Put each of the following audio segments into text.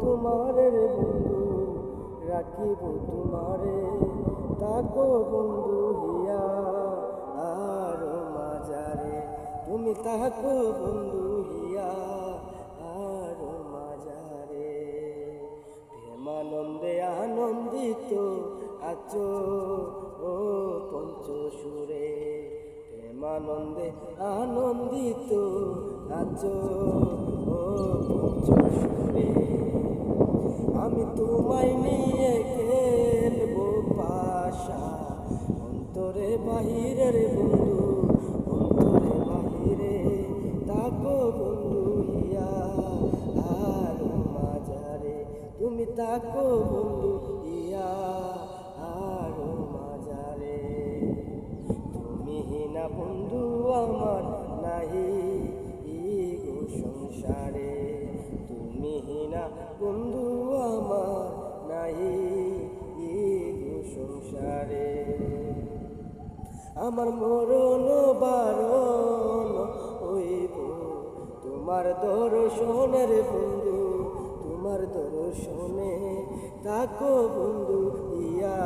তোমারে রে বন্ধু, রাখিব তোমারে। তাকো বন্ধু হিয়া আর মাজারে, তুমি তাকো বন্ধু হিয়া আর মাজারে। প্রেমানন্দে আনন্দিত আছো ও পঞ্চসুরে, প্রেমানন্দে আনন্দিত আছো ও পঞ্চসুরে। বাহিরের বন্ধু, অন্তরে বাহিরে তাকো বন্ধু ইয়া আর মাজারে। তুমি তাকো বন্ধু ইয়া আর মাজারে। তুমি না বন্ধু আমার নাহি গো সংসারে। তুমি না বন্ধু আমার নাহি গো সংসারে। আমার মরণ বারণ হইব। তোমার দর্শনের বন্ধু, তোমার দর্শনে তাকো বন্ধু ইয়া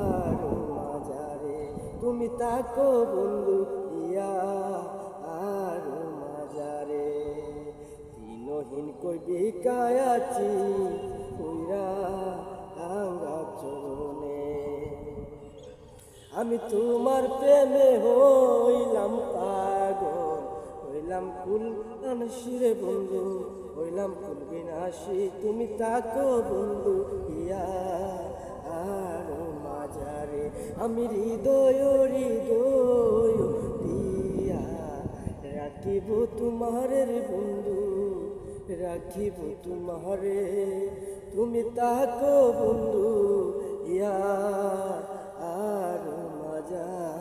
আর মাজারে। তুমি তাকো বন্ধু ইয়া আর মাজারে। দিনহীন কই বিকায় আছি আমি তোমার প্রেমে হইলাম পাগল, হইলাম কুল আনসিরে বন্ধু, হইলাম কুল বিনাশী, তুমি তাকো বন্ধু, ইয়া আর মাজারে আমি হৃদয় হৃদয় দিয়া রাখিব তোমারে বন্ধু, রাখিব তোমারে। তুমি তাকো বন্ধু, ইয়া done.